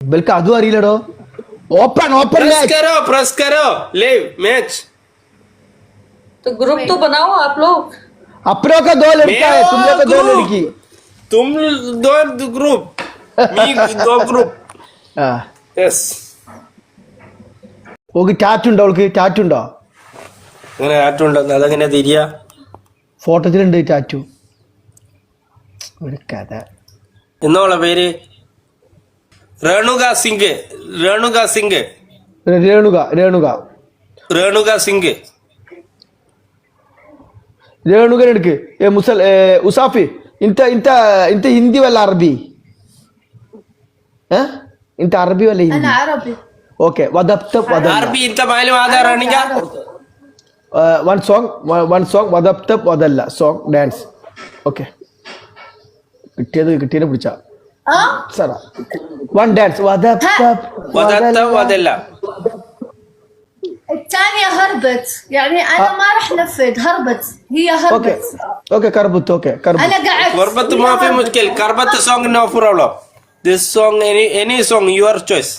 ഇവർക്ക് അതും അറിയില്ലടോ ഓപ്പൺ ഓപ്പൺ प्रेस करो प्रेस करो ले मैच तो ग्रुप तो बनाओ आप लोग अपनों का दो लड़का है तुम लोग का दो लड़की तुम दो ग्रुप मी दो ग्रुप ആ यस ഓക്ക് ടാറ്റുണ്ടോ അവൾക്ക് ടാറ്റുണ്ടോ അങ്ങനെ ആറ്റുണ്ടെന്ന് അതെങ്ങനെ തിരിയാ ഫോട്ടോത്തിലുണ്ട് ടാറ്റു ഒരു കഥ എന്നോളെ പേര് രേണുക സിംഗ് രേണുക സിംഗ്. രേണുക രേണുക. രേണുക സിംഗ്. രേണുകൻ എടുക്ക്. മുസൽ ഉസാഫി. ഇന്ത ഇൻത ഇൻത ഹിന്ദി വല്ല അറബി? ഇന്ത അറബി വല്ല ഹിന്ദി? ഓക്കെ വദബ്ത അറബി ഇൻത മാലും ആധാറാണിക വൺ സോങ് വൺ സോങ് വദബ്ത വദല്ല. Song dance okay. കിട്ടിയത് കിട്ടിയതിനെ പിടിച്ചാ. ಸರ one dance وضبط وضلع الثانية هربت يعني أنا ما رح نفذ هربت هي هربت اوكي اوكي كربت اوكي كربت أنا قعدت كربت ما في مشكل كربت سونج نو بروبلم this song any any song your choice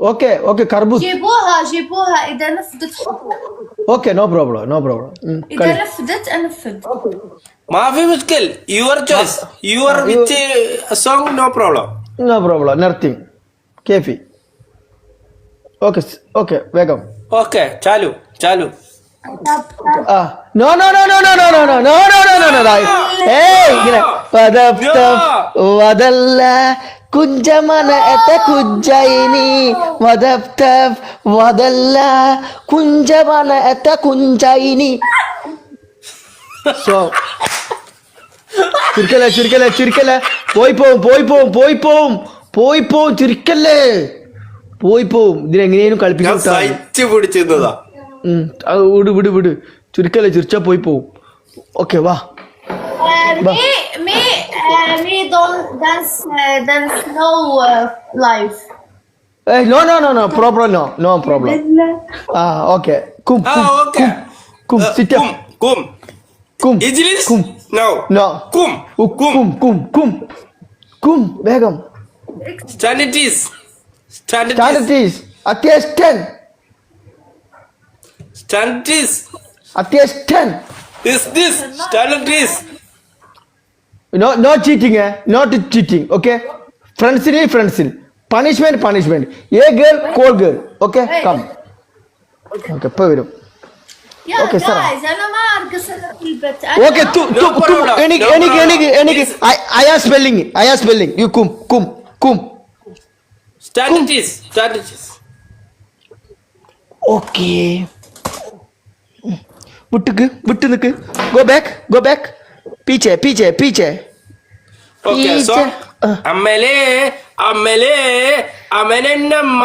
اوكي اوكي كربت جيبوها جيبوها إذا نفذت اوكي نو بروبلم نو بروبلم إذا نفذت أنفذ മാഫി മുഷ്കിൽ your choice your which song no problem no problem nothing കേഫി okay okay വേഗം ഓക്കെ ചാലു ചാലു no no no no no no no no no no no no no ഏയ് ഇങ്ങനെ പദപ്ത വദല്ല കുഞ്ചമന എത്ത കുഞ്ചൈനി വദപ്ത വദല്ല കുഞ്ചമന എത്ത കുഞ്ചൈനി so சிரிக்கல சிரிக்கல சிரிக்கல போய் போவோம் போய் போவோம் போய் போவோம் போய் പോവും ചിരിക്കല്ലേ പോയി പോവും ഇതിനെങ്ങനെയും കളിപ്പിച്ചതാ വിട് വിട് വിട് ചുരുക്കല്ലേ ചിരിച്ചാ പോയി പോവും ഓക്കെ വാ No, no, no, no problem, no, no problem. Ah, okay. Kum, kum, kum, kum, sit up. Kum, kum, kum, kum. No. No. Kum. Kum. Kum. Kum. Kum. Begum. Strategies. Strategies. Strategies. Attention. Strategies. Attention. Is this strategies? No, no cheating, eh? Not cheating, okay? Friends in friends in. Punishment, punishment. A girl, cold girl. Okay, come. Okay, okay. Okay sir okay తు తు తు ఎనికి ఎనికి ఎనికి ఎనికి I R spelling I R spelling you come come come strategies strategies okay मुट्टुक मुट्टु निक go back go back पीछे पीछे पीछे ಓಕೆ ಸೊ ಆಮೇಲೆ ಆಮೇಲೆ ಆಮೇಲೆ ನಮ್ಮ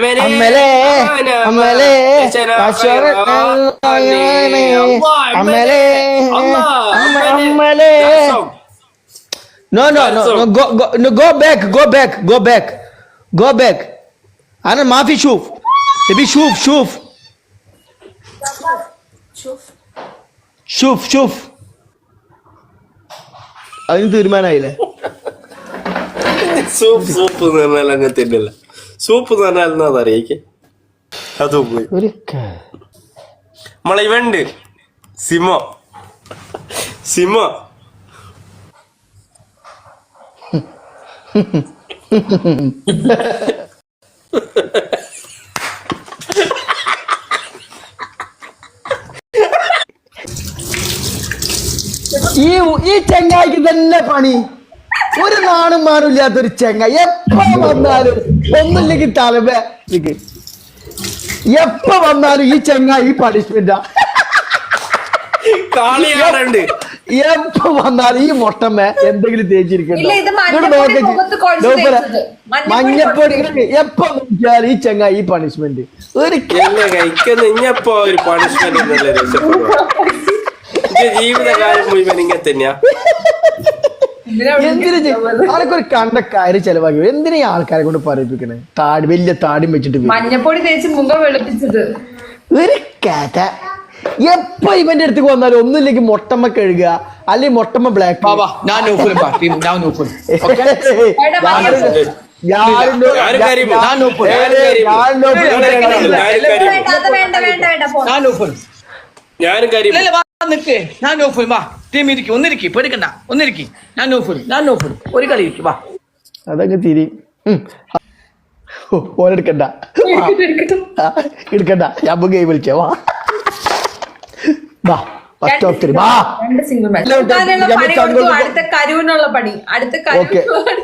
عملي عملي عملي عشرة عملي عملي عملي No, no, no, no, go, go, no, go back, go back, go back, go back. Ana mafi şuf. Bebi şuf, şuf. Şuf. Şuf, şuf. Aynı durman aile. Şuf, şuf. Pınarına lan atedela. Soup എന്നാ അറിയിക്കെ. അത് പോയി. നമ്മളെ ഇവണ്ട്. CIMO. CIMO. ഈ ഈ ചെങ്ങായിക്ക് തന്നെ പണി. ഒരു നാണും മാറും ഇല്ലാത്തൊരു ചെങ്ങ. എപ്പോ വന്നാലും ഒന്നില്ലെങ്കിൽ തലവേ എപ്പ വന്നാലും ഈ ചെങ്ങ ഈ പണിഷ്മെന്റാ കാളിയാടുണ്ട്. എപ്പോ വന്നാലും ഈ മൊട്ടമ്മ എന്തെങ്കിലും തേച്ചിരിക്കണ്ടോ? ഇല്ല, ഇത് മഞ്ഞപ്പൊടി എപ്പ നോക്കിയാലും ഈ ചെങ്ങ ഈ പണിഷ്മെന്റ് ഒരു ഒരു പണിഷ്മെന്റ് ജീവിതകാലം മുഴുവൻ ഇങ്ങനെ തന്നെയാ. എന്തിനു ആൾക്കൊരു ഒരു കണ്ട കാര്യം ചെലവാക്കി. എന്തിനാ ഈ ആൾക്കാരെ കൊണ്ട് പറയിപ്പിക്കണേ? താടി വലിയ താടിയും വെച്ചിട്ട് വരും. മഞ്ഞപ്പൊടി തേച്ച് മുഖം വെളുപ്പിച്ചത്. ഒരു കഥ എപ്പോ ഇവന്റെ അടുത്ത് വന്നാലും ഒന്നുമില്ലെങ്കിൽ മൊട്ടമ്മ കഴുകുക അല്ലെങ്കിൽ മൊട്ടമ്മ ബ്ലാക്ക് ഞാൻ ഞാൻ ഓക്കെ? ഞാനും കാര്യം ഞാൻ ഞാൻ നോക്കും വാ ഞാൻ നോക്കും വാ. ടീം ഇരിക്കും. ഒന്നിരിക്കി. പേടിക്കണ്ട. ഒന്നിരിക്കി. ഞാൻ നോക്കും ഞാൻ നോക്കും ഒരു കളി ഇരിക്കും. വാ. അതങ്ങ് തിരി. ഓനെടുക്കണ്ട എടുക്കണ്ട. ഞാൻ ഗെയിം വിളിക്കാം വാ. വാ. ഫസ്റ്റ് ഓഫ് ത്രീ വാ. അടുത്ത കരുവിനുള്ള പണി. അടുത്ത ഓക്കെ പണി.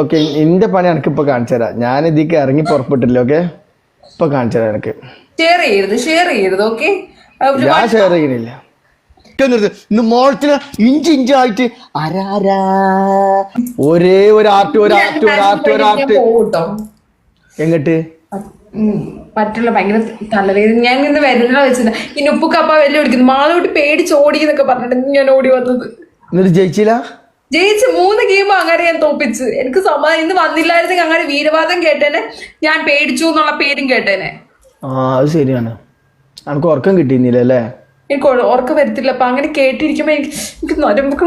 ഓക്കെ എന്റെ പണി എനിക്ക് ഇപ്പൊ കാണിച്ചു തരാം. ഞാൻ ഇതിക്ക് ഇറങ്ങി പുറപ്പെട്ടില്ല ഓക്കെ ഇപ്പൊ കാണിച്ചു തരാം എനിക്ക്. ഷെയർ ചെയ്യരുത്. ഷെയർ ചെയ്യരുത്. ഓക്കെ ഞാൻ ഷെയർ ചെയ്യണില്ല ഇന്ന് മോളത്തിന് ഇഞ്ച് ഇഞ്ചായിട്ട് അരാരാ. ഒരേ ഒരു ആർട്ട് ഒരു ആർട്ട് ഒരു ആർട്ട് ഒരു ആർട്ട്. എങ്ങട്ട്? പറ്റുള്ള ഭയങ്കര തലവേദന. ഞാൻ ഇന്ന് വരുന്ന വെച്ചത് ഇനി ഉപ്പ് കപ്പ വെല്ലു ഓടിക്കുന്നു മാളോട്ട് പേടിച്ച് ഓടി എന്നൊക്കെ പറഞ്ഞിട്ട് ഞാൻ ഓടി വന്നത്. എന്നിട്ട് ജയിച്ചില്ല? ജയിച്ച് മൂന്ന് ഗെയിം അങ്ങനെ ഞാൻ തോപ്പിച്ച്. എനിക്ക് സമാധാനം ഇന്ന് വന്നില്ലായിരുന്നെങ്കിൽ അങ്ങനെ വീരവാദം കേട്ടേനെ. ഞാൻ പേടിച്ചു എന്നുള്ള പേരും കേട്ടേനെ. ആ അത് ശരിയാണ്. നമുക്ക് ഉറക്കം കിട്ടിയിരുന്നില്ല അല്ലേ? എനിക്ക് ഓർക്ക വരത്തില്ല. അപ്പൊ അങ്ങനെ കേട്ടിരിക്കുമ്പോ എനിക്ക് എനിക്ക് നരമ്പൊക്കെ.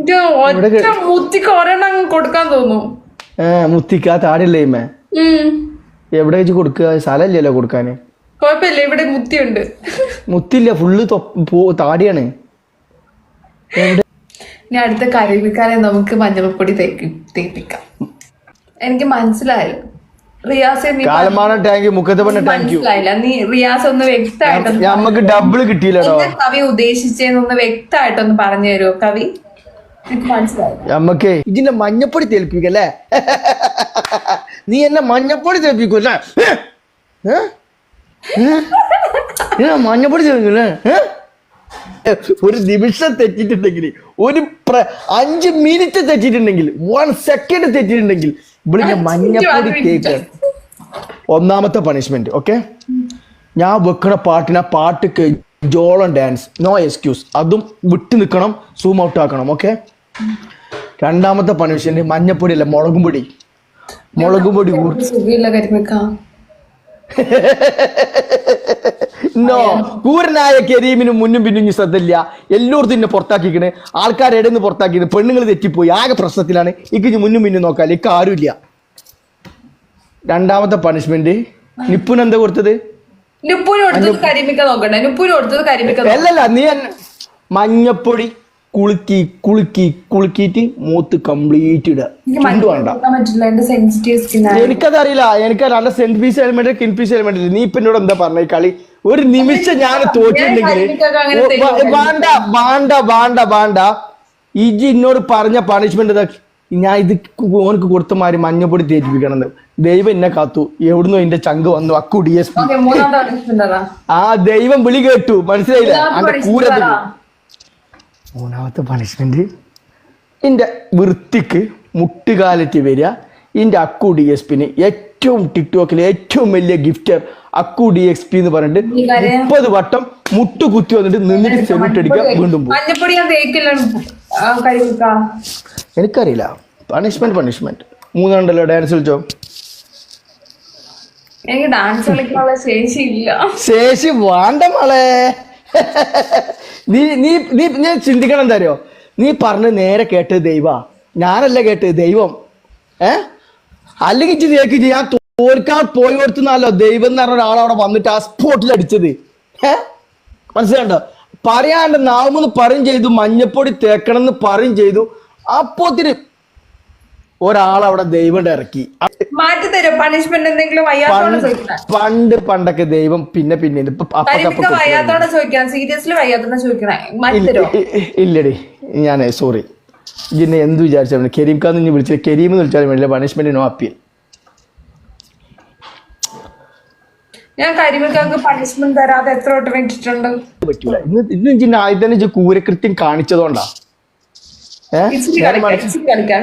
എനിക്ക് ഒറ്റ മുത്തിക്ക് ഒരെണ്ണം കൊടുക്കാൻ തോന്നും. ഏ മുത്തിക്ക ഉം. എവിടെ വെച്ച് കൊടുക്കുക? സ്ഥലമില്ലല്ലോ കൊടുക്കാന്. കുഴപ്പമില്ല ഇവിടെ മുത്തിയുണ്ട്. മുത്തില്ല ഫുള്ള് താടിയാണ്. ഇനി അടുത്ത കറിവിക്കാരെ നമുക്ക് മഞ്ഞൾപ്പൊടി തേപ്പിക്കാം. എനിക്ക് മനസ്സിലായില്ല. റിയാസ് നീ കാലമാന ടാങ്ക് മുഖത്ത് പറഞ്ഞ ടാങ്ക് മനസ്സിലായില്ല. നീ റിയാസ് ഒന്ന് വ്യക്തമായിട്ടൊന്ന് നമുക്ക് ഡബിൾ കിട്ടിയില്ലടോ. കവി ഉദ്ദേശിച്ചെന്ന് വ്യക്തമായിട്ടൊന്ന് പറഞ്ഞു തരുമോ കവി? നമ്മക്ക് ഇതിന്റെ മഞ്ഞപ്പൊടി തേൽപ്പിക്കല്ലേ നീ എന്നെ മഞ്ഞപ്പൊടി തേൽപ്പിക്കൂല്ലേ മഞ്ഞപ്പൊടി തേൽപ്പിക്കൂല്ലേ? ഒരു നിമിഷം തെറ്റിട്ടുണ്ടെങ്കിൽ ഒരു പ്ര- അഞ്ച് മിനിറ്റ് തെറ്റിട്ടുണ്ടെങ്കിൽ വൺ സെക്കൻഡ് തെറ്റിട്ടുണ്ടെങ്കിൽ ഇവിടെ ഞാൻ മഞ്ഞപ്പൊടി കേക്ക്. ഒന്നാമത്തെ പണിഷ്മെന്റ് ഓക്കെ ഞാൻ വെക്കണ പാട്ടിന് ആ പാട്ട് ജോളം ഡാൻസ് നോ എക്സ്ക്യൂസ് അതും വിട്ടു നിൽക്കണം സൂം ഔട്ട് ആക്കണം ഓക്കെ രണ്ടാമത്തെ പണിഷ്മെന്റ് മഞ്ഞപ്പൊടി അല്ല മുളകും പൊടി. മുളകും പൊടി നോ കൂരനായ കരീമിന് മുന്നും പിന്നും ശ്രദ്ധയില്ല. എല്ലായിടത്തും എന്നെ പുറത്താക്കിക്കണ്. ആൾക്കാരെ ഇടന്ന് പുറത്താക്കിയത് പെണ്ണുങ്ങൾ തെറ്റിപ്പോയി. ആകെ പ്രശ്നത്തിലാണ്. ഇക്ക് മുന്നും പിന്നും നോക്കാൻ ഇക്ക് ആരുമില്ല രണ്ടാമത്തെ പണിഷ്മെന്റ് നിപ്പുന് എന്താ കൊടുത്തത്. അല്ലല്ല നീ മഞ്ഞപ്പൊടി. കുളുക്കി കുളുക്കി കുളുക്കിയിട്ട് മൂത്ത് കംപ്ലീറ്റ് ഇടുക എനിക്കതറിയില്ല എനിക്ക് നല്ല സെന്റ് പീസ് എലിമെന്റ് കിൻ പീസ് എലിമെന്റ് നീ ഇപ്പൊ എന്നോട് എന്താ പറഞ്ഞ കളി? ഒരു നിമിഷം ഞാൻ തോറ്റിട്ടുണ്ടെങ്കിൽ വേണ്ട വേണ്ട വേണ്ട വേണ്ട. ഇജി എന്നോട് പറഞ്ഞ പണിഷ്മെന്റ് ഞാൻ ഇത് ഓനക്ക് കൊടുത്ത മാതിരി മഞ്ഞപ്പൊടി തേറ്റിപ്പിക്കണം. ദൈവം എന്നെ കാത്തു. എവിടുന്നോ എന്റെ ചങ്ക് വന്നു അക്കു ഡി എസ് പി. ആ ദൈവം വിളി കേട്ടു. മനസ്സിലായില്ല? മൂന്നാമത്തെ അന്റെ punishment കൂര അതാ. മൂന്നാമത്തെ പണിഷ്മെന്റ് ഇന്റെ വൃത്തിക്ക് മുട്ടുകാലറ്റ് വരിക. ഇന്റെ അക്കു ഡി എസ് പിന്നെ ഏറ്റവും ടിക്ടോക്കിലെ ഏറ്റവും വലിയ gifter Akku D X P എന്ന് പറഞ്ഞിട്ട് മുപ്പത് വട്ടം മുട്ട് കുത്തി വന്നിട്ട് നിന്നിട്ട് സെല്യൂട്ട് അടിക്കുക വീണ്ടും എനിക്കറിയില്ല. പണിഷ്മെന്റ് പണിഷ്മെന്റ് മൂന്നാണ്ടല്ലോ ഡാൻസ് കളിച്ചോ? എനിക്ക് ഡാൻസ് കളിക്കാനുള്ള ശേഷി ഇല്ല. ശേഷി വേണ്ട മോളെ. നീ നീ നീ ഞാൻ ചിന്തിക്കണം എന്താ അറിയോ? നീ പറഞ്ഞ് നേരെ കേട്ടത് ദൈവ. ഞാനല്ല കേട്ടത് ദൈവം. ഏ? അല്ലെങ്കിൽ ഇജ്ജ് ഞാൻ തോൽക്കാൻ പോയി കൊടുത്തുന്നല്ലോ ദൈവം എന്ന് പറഞ്ഞ ഒരാളവിടെ വന്നിട്ട് ആ സ്പോട്ടിൽ അടിച്ചത്. ഏ? മനസ്സിലാണ്ടോ പറയാണ്ട് നാവുമെന്ന് പറയും ചെയ്തു മഞ്ഞപ്പൊടി തേക്കണം എന്ന് പറയും ചെയ്തു. അപ്പോത്തിന് ഒരാളവിടെ ദൈവം ഇറക്കി മാറ്റി തരും? പണിഷ്മെന്റ് എന്തെങ്കിലും വയ്യാത്തോടെ ചോദിക്കാം പണ്ട് പണ്ടൊക്കെ ദൈവം പിന്നെ പിന്നെ വയ്യാത്തോടെ ചോദിക്കാം സീരിയസ്ലി വയ്യാത്തോടെ ചോദിക്കണേ. മാറ്റി ഇല്ല- തരുമോ ഇ- ഇ- ഇല്ലടി. ഞാൻ സോറി ഇന്നെ എന്ത് വിചാരിച്ചാൽ കരീം ഖാൻ ഇനി വിളിച്ചത് കരീം എന്ന് വിളിച്ചാലും വേണ്ടില്ല. പണിഷ്മെന്റ് നോ അപ്പീൽ ഞാൻ കരിമിക്കാക്ക് പണിഷ്മെന്റ് തരാതെ എത്ര വട്ടം ഇട്ടിട്ടുണ്ട്? പറ്റൂല. ഇന്ന് ഇന്ന് ആദ്യം തന്നെ കൂരകൃത്യം കാണിച്ചതുകൊണ്ടാ ഏഹ് ഇച്ചിരി കളിക്കാം ഇച്ചിരി കളിക്കാം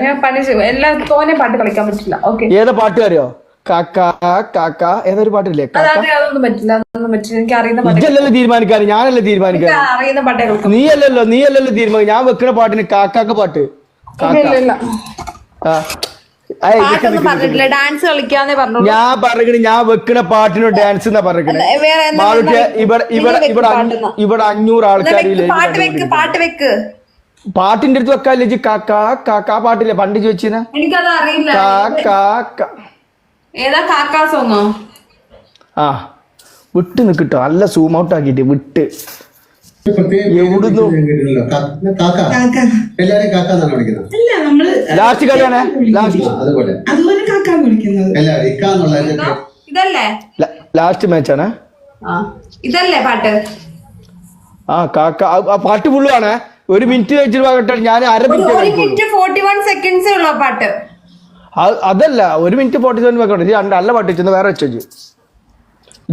ഞാൻ പണി എല്ലാ തോനെ പാട്ട് കളിക്കാൻ പറ്റില്ല. ഓക്കെ. ഏതാ പാട്ട് അറിയോ കാക്ക കാക്ക ഏതൊരു പാട്ടില്ലേ? ഇതല്ലല്ലോ തീരുമാനിക്കാറ് അതൊന്നും പറ്റില്ല അതൊന്നും പറ്റില്ല. എനിക്ക് അറിയുന്ന പാട്ട് തീരുമാനിക്കാൻ ഞാനല്ലേ തീരുമാനിക്കാറ്? എനിക്ക് അറിയുന്ന പാട്ടേ നീ അല്ലല്ലോ നീ അല്ലല്ലോ തീരുമാനം. ഞാൻ വെക്കുന്ന പാട്ടിന് കാക്കാക്ക പാട്ട്. ഡാൻസ് കളിക്കാന്നേ പറഞ്ഞു ഞാൻ പറഞ്ഞിട്ട് ഞാൻ വെക്കുന്ന പാട്ടിന് ഡാൻസ് എന്നാ എന്താ ഇവിടെ ഇവിടെ ഇവിടെ ഇവിടെ അഞ്ഞൂറ് ആൾക്കാരില്ലേ ആൾക്കാർ പാട്ട് വെക്ക് പാട്ട് വെക്ക്. പാട്ടിന്റെ അടുത്ത് വെക്കാല്ലേ ജി കാക്കാ കാക്കാ പാട്ടില്ലേ? പണ്ട് ചോദിച്ചിന എനിക്കത് അറിയില്ല. കാക്കാ കാ ഏതാ കാക്കാ സോങ്ങോ? ആ വിട്ട് നിക്കിട്ടോ. നല്ല സൂം ഔട്ട് ആക്കിട്ട് വിട്ട്. ലാസ്റ്റ് കളിയാണേ ലാസ്റ്റ് മാച്ചാണേ ഇതല്ലേ? ലാസ്റ്റ് മാച്ചാണ് ആ ഇതല്ലേ പാട്ട്? ആ കാക്ക ആ- പാട്ട് ഫുള്ളുമാണ് ഒരു മിനിറ്റ് കഴിച്ചിട്ട് പാകട്ടെ ഞാൻ അര മിനിറ്റ് ഒരു മിനിറ്റ് ഫോർട്ടി വൺ സെക്കൻഡ്സേ ഉള്ളൂ പാട്ട്. അതല്ല ഒരു മിനിറ്റ് ഫോർട്ടി സെവൻ വെക്കണം ഇത് രണ്ട് നല്ല പാട്ട് വെച്ചു വേറെ വെച്ചോ.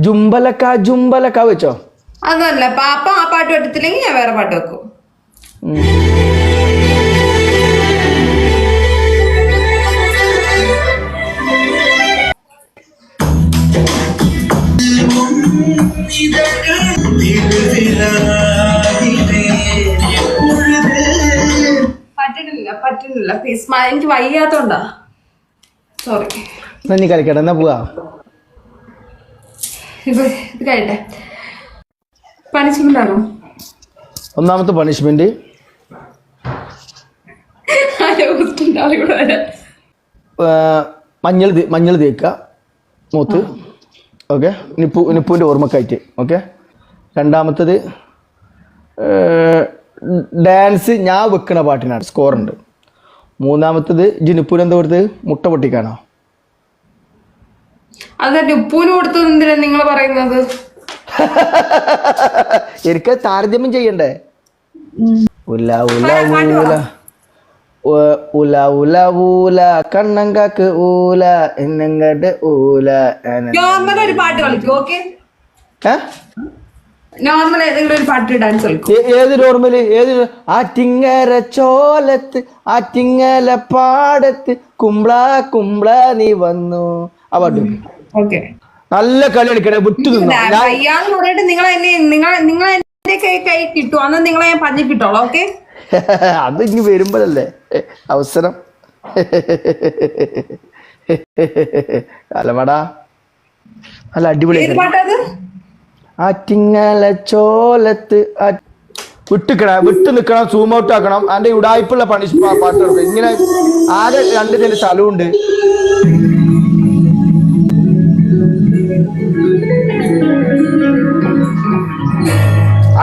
ജുംബലക്ക ജുംബലക്ക വെച്ചോ? അതല്ല പാപ്പ ആ പാട്ട് പറ്റത്തില്ലെങ്കിൽ ഞാൻ വേറെ പാട്ട് വെക്കും. പറ്റണില്ല പറ്റണില്ല പ്ലീസ് എനിക്ക് വയ്യാത്തോണ്ടാ. സോറി നന്ദി കളിക്കട്ടെ എന്നാ പോവാ? ഇത് കഴിയട്ടെ പണിഷ്മെന്റ് ആണോ? ഒന്നാമത്തെ പണിഷ്മെന്റ് മഞ്ഞൾ മഞ്ഞൾ തേക്കുക. മൂത്ത്. ഓക്കെ നിപ്പു നിപ്പുവിന്റെ ഓർമ്മക്കായിട്ട്. ഓക്കെ രണ്ടാമത്തത് ഡാൻസ് ഞാൻ വെക്കണ പാട്ടിനാണ്. സ്കോറുണ്ട്. മൂന്നാമത്തത് ഇജ് നിപ്പുവിന് എന്താ കൊടുത്തത്? മുട്ട പൊട്ടിക്കാണോ? കൊടുത്തത് എന്തിനാ നിങ്ങൾ പറയുന്നത്? എനിക്ക് താരതമ്യം ചെയ്യണ്ടേ? ഉല ഉല ഉല. ഉല ഉല ഊല കണ്ണങ്കാക്ക് ഊല എന്നങ്ങട്ട് ഊല ഒരു പാട്ട് കളിക്കും ഓക്കെ? നോർമൽ ഏതെങ്കിലും ഒരു പാട്ട് ഡാൻസ് കളിക്കും. ഏത് ഏത് ആറ്റിങ്ങര ചോലത്ത് ആറ്റിങ്ങല പാടത്ത് കുമ്പള കുമ്പള നീ വന്നു. ആ പാട്ട് ഓക്കെ നല്ല കളി കളിക്കണേ വിട്ടു നിന്നോ പറഞ്ഞിട്ട് നിങ്ങൾ എന്നെ നിങ്ങൾ നിങ്ങൾ എന്റെ കൈ കൈ കിട്ടും. അന്ന് നിങ്ങളെ ഞാൻ ഓക്കെ അത് ഇനി വരുമ്പോഴല്ലേ. അവസരം. അലമടാ. നല്ല അടിപൊളി ഏത് പാട്ടത് ആറ്റിങ്ങല ചോലത്ത് വിട്ടിക്കണ വിട്ട് നിക്കണം സൂം ഔട്ട് ആക്കണം. അതിന്റെ ഉടായ്പുള്ള പണിഷ് പാട്ട്. ഇങ്ങനെ ആകെ രണ്ട് സെന്റ് സ്ഥലമുണ്ട്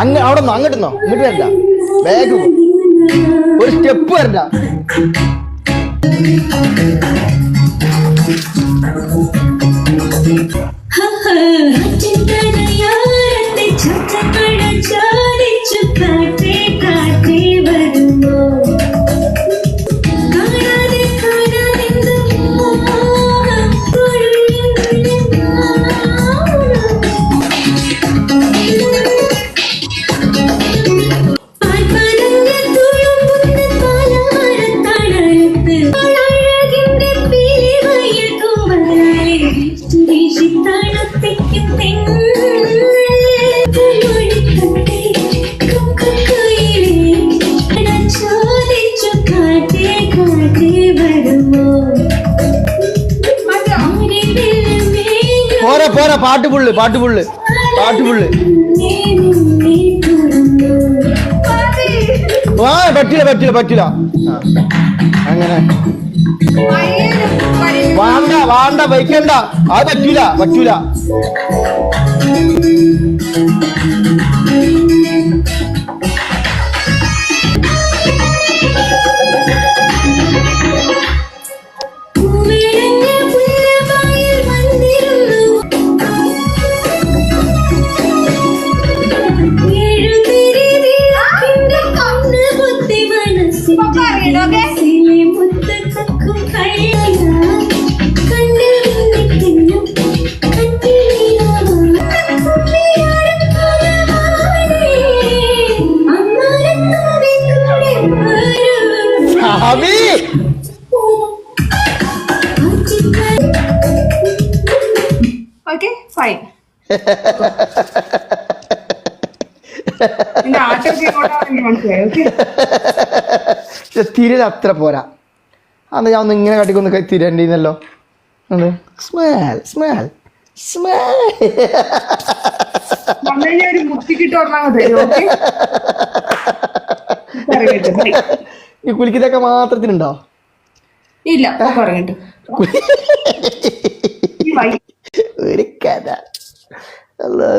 അങ്ങ് അവിടെ നിന്ന് അങ്ങോട്ടോ ഇങ്ങോട്ട് വരണ്ട. ബാഗ് ഒരു സ്റ്റെപ്പ് വരണ്ട. പാട്ട് പുള്ള് പാട്ട് പുള്ള് പാട്ട് പുള്ള് ആ പറ്റില്ല പറ്റില്ല പറ്റില്ല. അങ്ങനെ. വേണ്ട വേണ്ട വയ്ക്കണ്ട. അത് പറ്റൂല പറ്റൂല. തിരിൽ അത്ര പോരാ. അന്ന് ഞാൻ ഒന്ന് ഇങ്ങനെ കാട്ടിക്കൊന്ന് തിരണ്ടിന്നല്ലോ. സ്മാൽ സ്മാൽ സ്മാൽ ഈ കുലിക്കിതൊക്കെ മാത്രത്തിനുണ്ടോ? ഇല്ല ഒരു കഥ. Hello